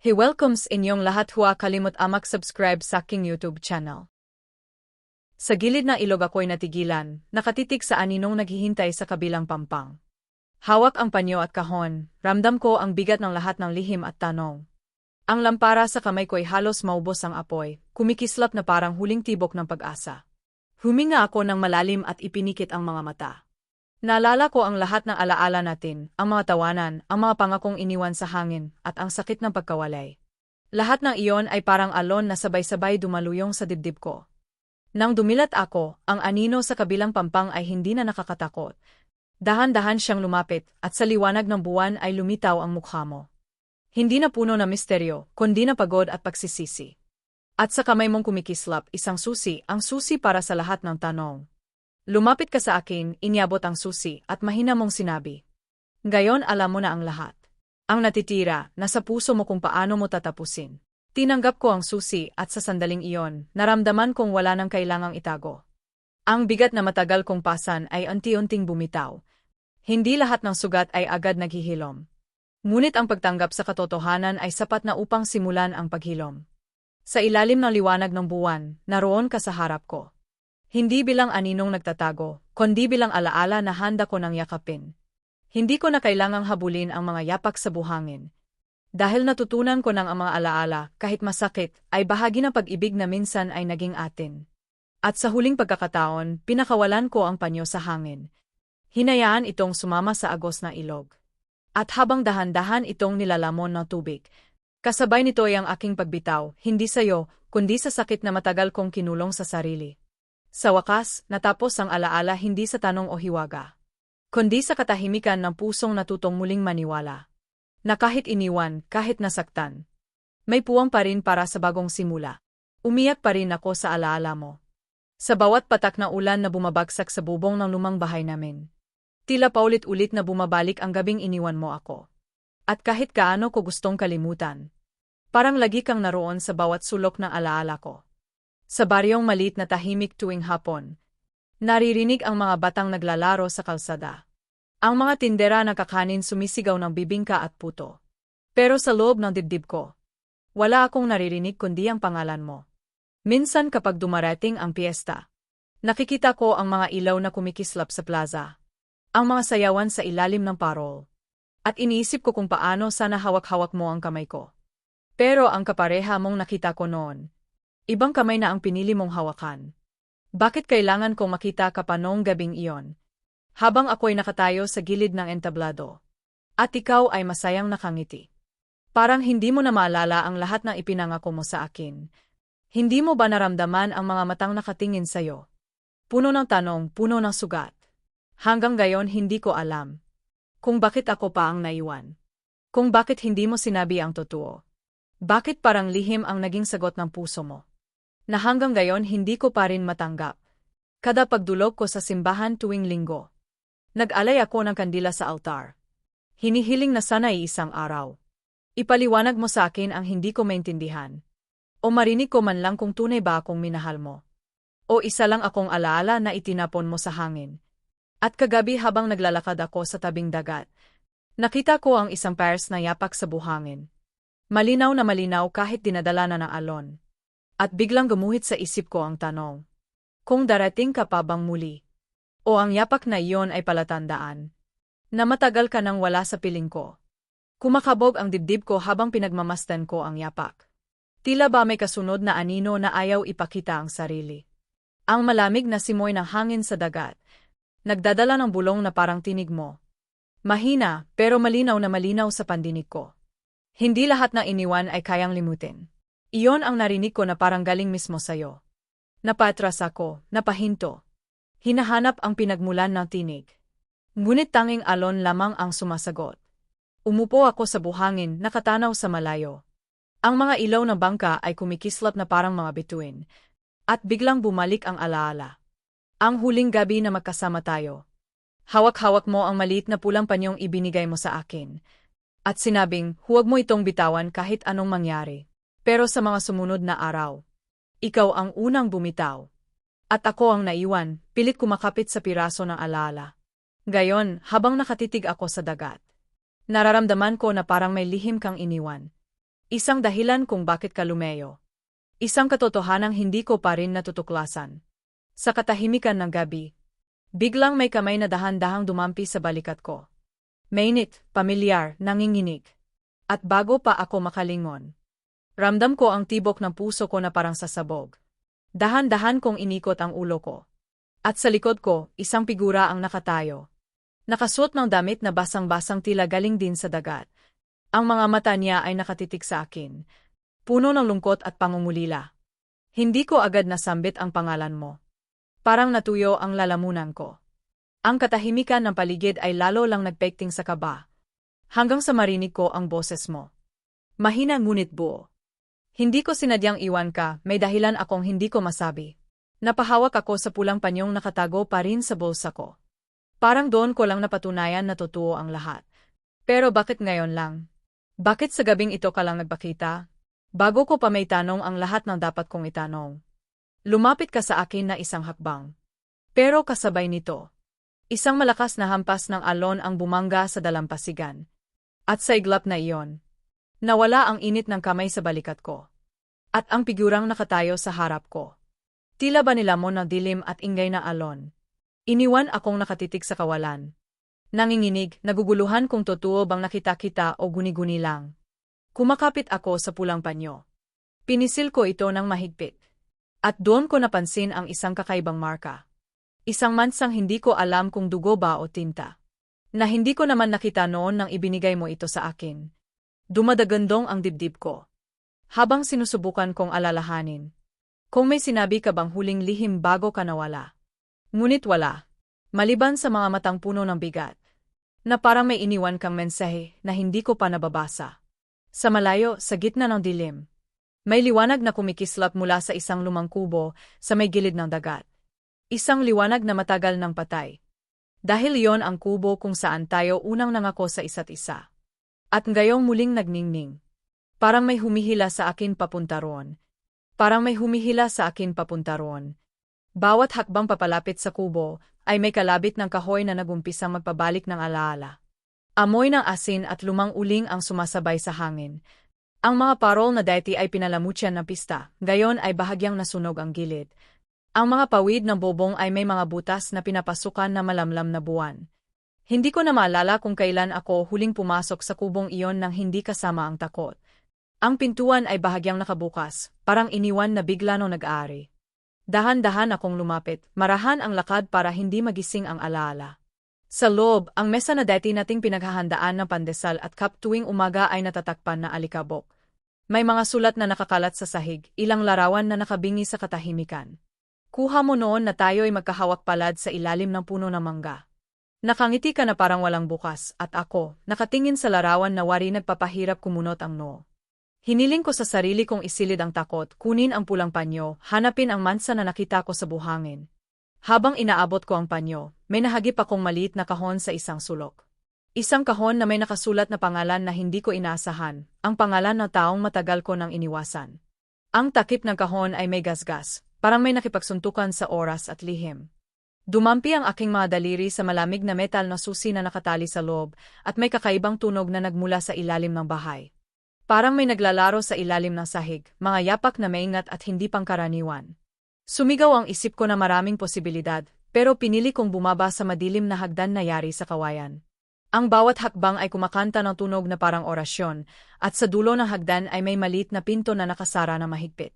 He welcomes inyong lahat huwa kalimot amak subscribe sa aking YouTube channel. Sa gilid na ilog ako'y natigilan, nakatitig sa aninong naghihintay sa kabilang pampang. Hawak ang panyo at kahon, ramdam ko ang bigat ng lahat ng lihim at tanong. Ang lampara sa kamay ko'y halos maubos ang apoy, kumikislap na parang huling tibok ng pag-asa. Huminga ako ng malalim at ipinikit ang mga mata. Naalala ko ang lahat ng alaala natin, ang mga tawanan, ang mga pangakong iniwan sa hangin, at ang sakit ng pagkawalay. Lahat ng iyon ay parang alon na sabay-sabay dumaluyong sa dibdib ko. Nang dumilat ako, ang anino sa kabilang pampang ay hindi na nakakatakot. Dahan-dahan siyang lumapit, at sa liwanag ng buwan ay lumitaw ang mukha mo. Hindi na puno na misteryo, kundi na pagod at pagsisisi. At sa kamay mong kumikislap, isang susi, ang susi para sa lahat ng tanong. Lumapit ka sa akin, inyabot ang susi, at mahina mong sinabi. Gayon alam mo na ang lahat. Ang natitira, nasa puso mo kung paano mo tatapusin. Tinanggap ko ang susi at sa sandaling iyon, naramdaman kong wala nang kailangang itago. Ang bigat na matagal kong pasan ay unti-unting bumitaw. Hindi lahat ng sugat ay agad naghihilom. Ngunit ang pagtanggap sa katotohanan ay sapat na upang simulan ang paghilom. Sa ilalim ng liwanag ng buwan, naroon ka sa harap ko. Hindi bilang aninong nagtatago, kundi bilang alaala na handa ko nang yakapin. Hindi ko na kailangang habulin ang mga yapak sa buhangin. Dahil natutunan ko ng ang mga alaala, kahit masakit, ay bahagi ng pag-ibig na minsan ay naging atin. At sa huling pagkakataon, pinakawalan ko ang panyo sa hangin. Hinayaan itong sumama sa agos na ilog. At habang dahan-dahan itong nilalamon ng tubig, Kasabay nito ay ang aking pagbitaw, hindi sa iyo, kundi sa sakit na matagal kong kinulong sa sarili. Sa wakas, natapos ang alaala hindi sa tanong o hiwaga, kundi sa katahimikan ng pusong natutong muling maniwala. Na kahit iniwan, kahit nasaktan, may puwang pa rin para sa bagong simula. Umiyak pa rin ako sa alaala mo. Sa bawat patak na ulan na bumabagsak sa bubong ng lumang bahay namin. Tila paulit-ulit na bumabalik ang gabing iniwan mo ako. At kahit kaano ko gustong kalimutan. Parang lagi kang naroon sa bawat sulok ng alaala ko. Sa baryong malit na tahimik tuwing hapon. Naririnig ang mga batang naglalaro sa kalsada. Ang mga tindera na kakanin sumisigaw ng bibingka at puto. Pero sa loob ng dibdib ko, wala akong naririnig kundi ang pangalan mo. Minsan kapag dumarating ang piyesta, nakikita ko ang mga ilaw na kumikislap sa plaza. Ang mga sayawan sa ilalim ng parol. At iniisip ko kung paano sana hawak-hawak mo ang kamay ko. Pero ang kapareha mong nakita ko noon. Ibang kamay na ang pinili mong hawakan. Bakit kailangan kong makita ka pa noong gabing iyon? Habang ako'y nakatayo sa gilid ng entablado. At ikaw ay masayang nakangiti. Parang hindi mo na maalala ang lahat ng ipinangako mo sa akin. Hindi mo ba naramdaman ang mga matang nakatingin sa'yo? Puno ng tanong, puno ng sugat. Hanggang gayon hindi ko alam. Kung bakit ako pa ang naiwan. Kung bakit hindi mo sinabi ang totoo. Bakit parang lihim ang naging sagot ng puso mo. Na hanggang gayon hindi ko pa rin matanggap. Kada pagdulog ko sa simbahan tuwing linggo. Nag-alay ako ng kandila sa altar. Hinihiling na sana isang araw. Ipaliwanag mo sa akin ang hindi ko maintindihan. O marinig ko man lang kung tunay ba akong minahal mo. O isa lang akong alaala na itinapon mo sa hangin. At kagabi habang naglalakad ako sa tabing dagat, nakita ko ang isang pairs na yapak sa buhangin. Malinaw na malinaw kahit dinadala na ng alon. At biglang gumuhit sa isip ko ang tanong. Kung darating ka pa bang muli? O ang yapak na iyon ay palatandaan? Na matagal ka nang wala sa piling ko. Kumakabog ang dibdib ko habang pinagmamastan ko ang yapak. Tila ba may kasunod na anino na ayaw ipakita ang sarili. Ang malamig na simoy ng hangin sa dagat, Nagdadala ng bulong na parang tinig mo. Mahina, pero malinaw na malinaw sa pandinig ko. Hindi lahat ng iniwan ay kayang limutin. Iyon ang narinig ko na parang galing mismo sa'yo. Napatras ako, napahinto. Hinahanap ang pinagmulan ng tinig. Ngunit tanging alon lamang ang sumasagot. Umupo ako sa buhangin, nakatanaw sa malayo. Ang mga ilaw ng bangka ay kumikislap na parang mga bituin. At biglang bumalik ang alaala. Ang huling gabi na magkasama tayo. Hawak-hawak mo ang maliit na pulang panyong ibinigay mo sa akin. At sinabing, huwag mo itong bitawan kahit anong mangyari. Pero sa mga sumunod na araw, ikaw ang unang bumitaw. At ako ang naiwan, pilit kumakapit sa piraso ng alaala. Gayon, habang nakatitig ako sa dagat. Nararamdaman ko na parang may lihim kang iniwan. Isang dahilan kung bakit ka lumeyo. Isang katotohanang hindi ko pa rin natutuklasan. Sa katahimikan ng gabi, biglang may kamay na dahan-dahang dumampi sa balikat ko. Mainit, pamilyar, nanginginig. At bago pa ako makalingon, ramdam ko ang tibok ng puso ko na parang sasabog. Dahan-dahan kong inikot ang ulo ko. At sa likod ko, isang figura ang nakatayo. Nakasuot ng damit na basang-basang tila galing din sa dagat. Ang mga mata niya ay nakatitik sa akin, puno ng lungkot at pangungulila. Hindi ko agad nasambit ang pangalan mo. Parang natuyo ang lalamunan ko. Ang katahimikan ng paligid ay lalo lang nagpekting sa kaba. Hanggang sa marinig ko ang boses mo. Mahina ngunit buo. Hindi ko sinadyang iwan ka, may dahilan akong hindi ko masabi. Napahawak ako sa pulang panyong nakatago pa rin sa bulsa ko. Parang doon ko lang napatunayan na totoo ang lahat. Pero bakit ngayon lang? Bakit sa gabing ito ka lang nagpakita? Bago ko pa may tanong ang lahat ng dapat kong itanong. Lumapit ka sa akin na isang hakbang. Pero kasabay nito, isang malakas na hampas ng alon ang bumangga sa dalampasigan. At sa iglap na iyon, nawala ang init ng kamay sa balikat ko. At ang figurang nakatayo sa harap ko. Tila ba nilamon ng dilim at ingay na alon. Iniwan akong nakatitig sa kawalan. Nanginginig, naguguluhan kung totoo bang nakita-kita o guni-guni lang. Kumakapit ako sa pulang panyo. Pinisil ko ito ng mahigpit. At doon ko napansin ang isang kakaibang marka. Isang mansang hindi ko alam kung dugo ba o tinta. Na hindi ko naman nakita noon nang ibinigay mo ito sa akin. Dumadagandong ang dibdib ko. Habang sinusubukan kong alalahanin. Kung may sinabi ka bang huling lihim bago ka nawala. Ngunit wala. Maliban sa mga matang puno ng bigat. Na parang may iniwan kang mensahe na hindi ko pa nababasa. Sa malayo, sa gitna ng dilim. May liwanag na kumikislap mula sa isang lumang kubo sa may gilid ng dagat. Isang liwanag na matagal ng patay. Dahil iyon ang kubo kung saan tayo unang nangako sa isa't isa. At ngayong muling nagningning. Parang may humihila sa akin papunta roon. Parang may humihila sa akin papunta roon. Bawat hakbang papalapit sa kubo ay may kalabit ng kahoy na nagumpisang magpabalik ng alaala. Amoy ng asin at lumang uling ang sumasabay sa hangin. Ang mga parol na dati ay pinalamutyan ng pista, gayon ay bahagyang nasunog ang gilid. Ang mga pawid ng bobong ay may mga butas na pinapasukan na malamlam na buwan. Hindi ko na maalala kung kailan ako huling pumasok sa kubong iyon nang hindi kasama ang takot. Ang pintuan ay bahagyang nakabukas, parang iniwan na bigla nung nag-aari. Dahan-dahan akong lumapit, marahan ang lakad para hindi magising ang alaala. Sa loob, ang mesa na dati nating pinaghahandaan ng pandesal at kap tuwing umaga ay natatakpan na alikabok. May mga sulat na nakakalat sa sahig, ilang larawan na nakabingi sa katahimikan. Kuha mo noon na tayo ay magkahawak palad sa ilalim ng puno ng mangga. Nakangiti ka na parang walang bukas, at ako, nakatingin sa larawan na wari nagpapahirap kumunot ang noo. Hiniling ko sa sarili kong isilid ang takot, kunin ang pulang panyo, hanapin ang mansa na nakita ko sa buhangin. Habang inaabot ko ang panyo, may nahagip akong maliit na kahon sa isang sulok. Isang kahon na may nakasulat na pangalan na hindi ko inaasahan, ang pangalan ng taong matagal ko nang iniwasan. Ang takip ng kahon ay may gasgas, parang may nakipagsuntukan sa oras at lihim. Dumampi ang aking mga daliri sa malamig na metal na susi na nakatali sa loob, at may kakaibang tunog na nagmula sa ilalim ng bahay. Parang may naglalaro sa ilalim ng sahig, mga yapak na maingat at hindi pangkaraniwan. Sumigaw ang isip ko na maraming posibilidad, pero pinili kong bumaba sa madilim na hagdan na yari sa kawayan. Ang bawat hakbang ay kumakanta ng tunog na parang orasyon, at sa dulo ng hagdan ay may maliit na pinto na nakasara na mahigpit.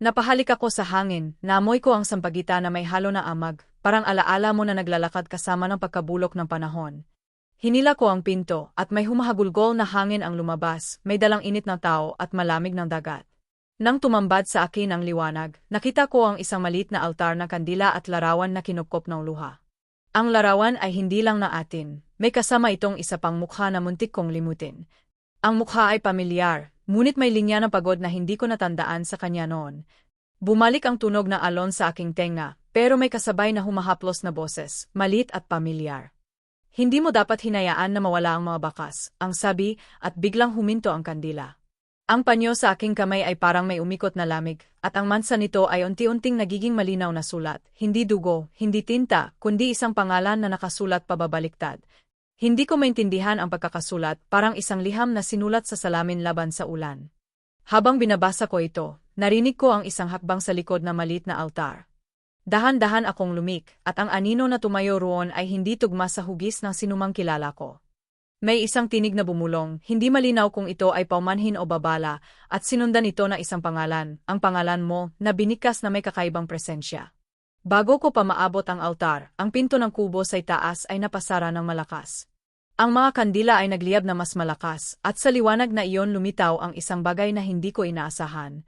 Napahalik ako sa hangin, namoy ko ang sampagita na may halo na amag, parang alaala mo na naglalakad kasama ng pagkabulok ng panahon. Hinila ko ang pinto, at may humahagulgol na hangin ang lumabas, may dalang init ng tao at malamig ng dagat. Nang tumambad sa akin ang liwanag, nakita ko ang isang malit na altar na kandila at larawan na kinupkop ng luha. Ang larawan ay hindi lang na atin, may kasama itong isa pang mukha na muntik kong limutin. Ang mukha ay pamilyar, ngunit may linya ng pagod na hindi ko natandaan sa kanya noon. Bumalik ang tunog na alon sa aking tenga, pero may kasabay na humahaplos na boses, malit at pamilyar. Hindi mo dapat hinayaan na mawala ang mga bakas, ang sabi, at biglang huminto ang kandila. Ang panyo sa aking kamay ay parang may umikot na lamig, at ang mansa nito ay unti-unting nagiging malinaw na sulat, hindi dugo, hindi tinta, kundi isang pangalan na nakasulat pababaliktad. Hindi ko maintindihan ang pagkakasulat, parang isang liham na sinulat sa salamin laban sa ulan. Habang binabasa ko ito, narinig ko ang isang hakbang sa likod na malit na altar. Dahan-dahan akong lumik, at ang anino na tumayo roon ay hindi tugma sa hugis ng sinumang kilala ko. May isang tinig na bumulong, hindi malinaw kung ito ay paumanhin o babala, at sinundan ito na isang pangalan, ang pangalan mo, na binikas na may kakaibang presensya. Bago ko pa maabot ang altar, ang pinto ng kubo sa itaas ay napasara ng malakas. Ang mga kandila ay nagliyab na mas malakas, at sa liwanag na iyon lumitaw ang isang bagay na hindi ko inaasahan.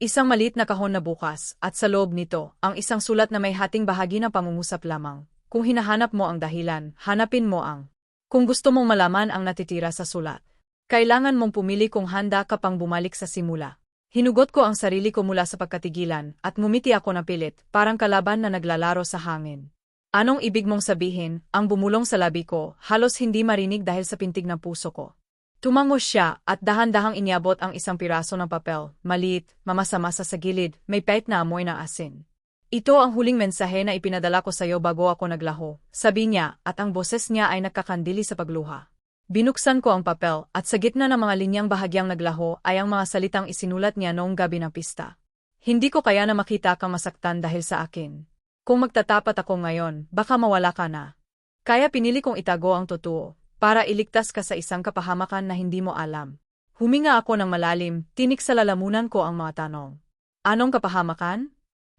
Isang maliit na kahon na bukas, at sa loob nito, ang isang sulat na may hating bahagi na pangungusap lamang. Kung hinahanap mo ang dahilan, hanapin mo ang. Kung gusto mong malaman ang natitira sa sulat, kailangan mong pumili kung handa ka pang bumalik sa simula. Hinugot ko ang sarili ko mula sa pagkatigilan, at ngumiti ako na pilit, parang kalaban na naglalaro sa hangin. Anong ibig mong sabihin, ang bumulong sa labi ko, halos hindi marinig dahil sa pintig ng puso ko. Tumango siya at dahan-dahang inyabot ang isang piraso ng papel, maliit, mamasa-masa sa gilid, may pait na amoy na asin. Ito ang huling mensahe na ipinadala ko sa iyo bago ako naglaho, sabi niya, at ang boses niya ay nakakandili sa pagluha. Binuksan ko ang papel, at sa gitna ng mga linyang bahagyang naglaho ay ang mga salitang isinulat niya noong gabi ng pista. Hindi ko kaya na makita kang masaktan dahil sa akin. Kung magtatapat ako ngayon, baka mawala ka na. Kaya pinili kong itago ang totoo, para iligtas ka sa isang kapahamakan na hindi mo alam. Huminga ako ng malalim, tinik sa lalamunan ko ang mga tanong. Anong kapahamakan?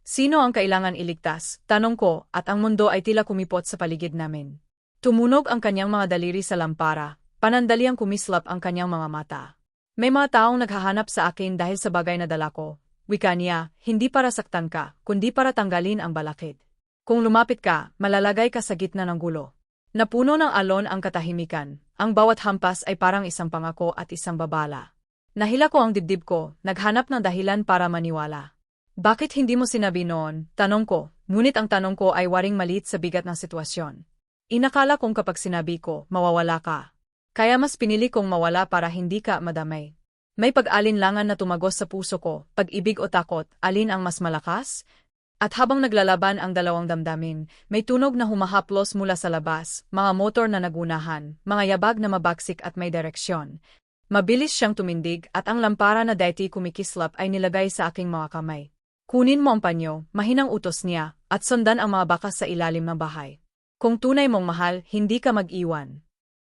Sino ang kailangan iligtas? Tanong ko, at ang mundo ay tila kumipot sa paligid namin. Tumunog ang kanyang mga daliri sa lampara, panandaliang kumislap ang kanyang mga mata. May mga taong naghahanap sa akin dahil sa bagay na dala ko, Wika niya, hindi para saktan ka, kundi para tanggalin ang balakid. Kung lumapit ka, malalagay ka sa gitna ng gulo. Napuno ng alon ang katahimikan, ang bawat hampas ay parang isang pangako at isang babala. Nahila ko ang dibdib ko, naghanap ng dahilan para maniwala. Bakit hindi mo sinabi noon? Tanong ko, ngunit ang tanong ko ay waring maliit sa bigat ng sitwasyon. Inakala kong kapag sinabi ko, mawawala ka. Kaya mas pinili kong mawala para hindi ka madamay. May pag-alinlangan na tumagos sa puso ko, pag-ibig o takot, alin ang mas malakas? At habang naglalaban ang dalawang damdamin, may tunog na humahaplos mula sa labas, mga motor na nagunahan, mga yabag na mabaksik at may direksyon. Mabilis siyang tumindig at ang lampara na dati kumikislap ay nilagay sa aking mga kamay. Kunin mo ang panyo, mahinang utos niya, at sundan ang mga bakas sa ilalim ng bahay. Kung tunay mong mahal, hindi ka mag-iwan.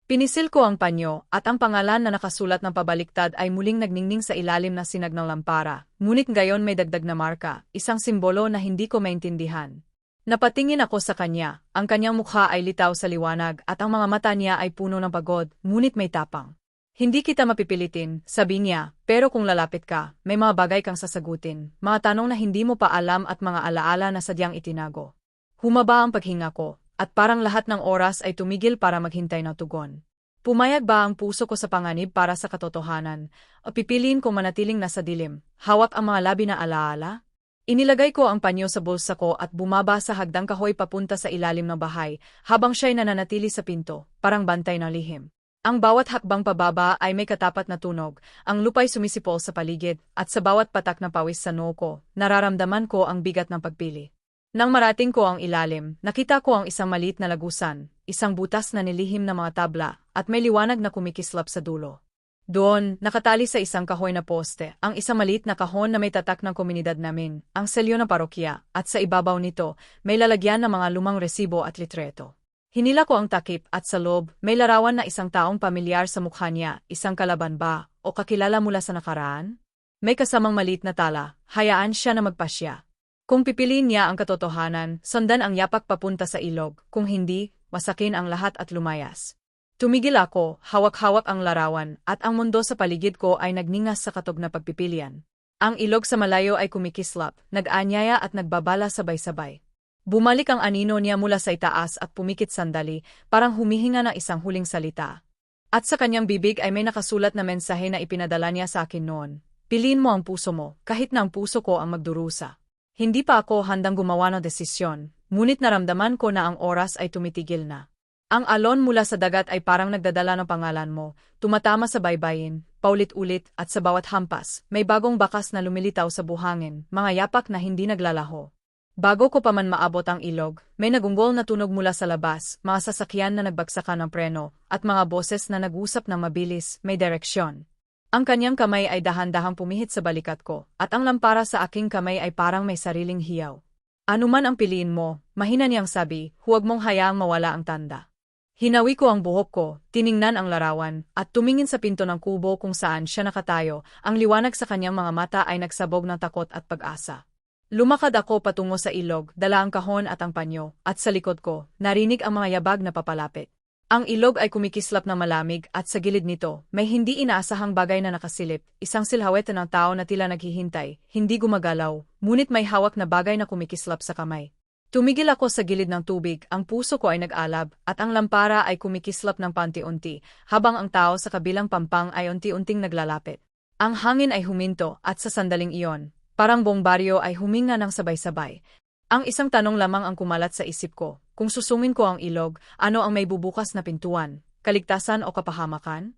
Pinisil ko ang panyo, at ang pangalan na nakasulat ng pabaliktad ay muling nagningning sa ilalim na sinag ng lampara, ngunit gayon may dagdag na marka, isang simbolo na hindi ko maintindihan. Napatingin ako sa kanya, ang kanyang mukha ay litaw sa liwanag at ang mga mata niya ay puno ng pagod, ngunit may tapang. Hindi kita mapipilitin, sabi niya, pero kung lalapit ka, may mga bagay kang sasagutin, mga tanong na hindi mo pa alam at mga alaala na sadyang itinago. Humaba ang paghinga ko, at parang lahat ng oras ay tumigil para maghintay ng tugon. Pumayag ba ang puso ko sa panganib para sa katotohanan, o pipiliin kong manatiling nasa dilim, hawak ang mga labi na alaala? Inilagay ko ang panyo sa bulsa ko at bumaba sa hagdang kahoy papunta sa ilalim ng bahay, habang siya'y nananatili sa pinto, parang bantay ng lihim. Ang bawat hakbang pababa ay may katapat na tunog, ang lupay sumisipol sa paligid, at sa bawat patak na pawis sa noo ko, nararamdaman ko ang bigat ng pagpili. Nang marating ko ang ilalim, nakita ko ang isang maliit na lagusan, isang butas na nilihim na mga tabla, at may liwanag na kumikislap sa dulo. Doon, nakatali sa isang kahoy na poste, ang isang maliit na kahon na may tatak ng komunidad namin, ang selyo ng parokya, at sa ibabaw nito, may lalagyan ng mga lumang resibo at litreto. Hinila ko ang takip at sa loob, may larawan na isang taong pamilyar sa mukha niya, isang kalaban ba, o kakilala mula sa nakaraan? May kasamang maliit na tala, hayaan siya na magpasya. Kung pipiliin niya ang katotohanan, sundan ang yapak papunta sa ilog, kung hindi, masakin ang lahat at lumayas. Tumigil ako, hawak-hawak ang larawan, at ang mundo sa paligid ko ay nagningas sa katog na pagpipilian. Ang ilog sa malayo ay kumikislap, nag-anyaya at nagbabala sabay-sabay. Bumalik ang anino niya mula sa itaas at pumikit sandali, parang humihinga ng isang huling salita. At sa kanyang bibig ay may nakasulat na mensahe na ipinadala niya sa akin noon. Piliin mo ang puso mo, kahit na ang puso ko ang magdurusa. Hindi pa ako handang gumawa ng desisyon, ngunit naramdaman ko na ang oras ay tumitigil na. Ang alon mula sa dagat ay parang nagdadala ng pangalan mo, tumatama sa baybayin, paulit-ulit, at sa bawat hampas, may bagong bakas na lumilitaw sa buhangin, mga yapak na hindi naglalaho. Bago ko pa man maabot ang ilog, may nagunggol na tunog mula sa labas, mga sasakyan na nagbagsakan ng preno, at mga boses na nag-usap ng mabilis, may direksyon. Ang kanyang kamay ay dahan-dahang pumihit sa balikat ko, at ang lampara sa aking kamay ay parang may sariling hiyaw. Ano man ang piliin mo, mahina niyang sabi, huwag mong hayaang mawala ang tanda. Hinawi ko ang buhok ko, tiningnan ang larawan, at tumingin sa pinto ng kubo kung saan siya nakatayo, ang liwanag sa kanyang mga mata ay nagsabog ng takot at pag-asa. Lumakad ako patungo sa ilog, dala ang kahon at ang panyo, at sa likod ko, narinig ang mga yabag na papalapit. Ang ilog ay kumikislap na malamig at sa gilid nito, may hindi inaasahang bagay na nakasilip, isang silhawete ng tao na tila naghihintay, hindi gumagalaw, ngunit may hawak na bagay na kumikislap sa kamay. Tumigil ako sa gilid ng tubig, ang puso ko ay nag-alab, at ang lampara ay kumikislap ng panti-unti, habang ang tao sa kabilang pampang ay unti-unting naglalapit. Ang hangin ay huminto, at sa sandaling iyon, parang buong baryo ay huminga ng sabay-sabay. Ang isang tanong lamang ang kumalat sa isip ko, kung susungin ko ang ilog, ano ang may bubukas na pintuan, kaligtasan o kapahamakan?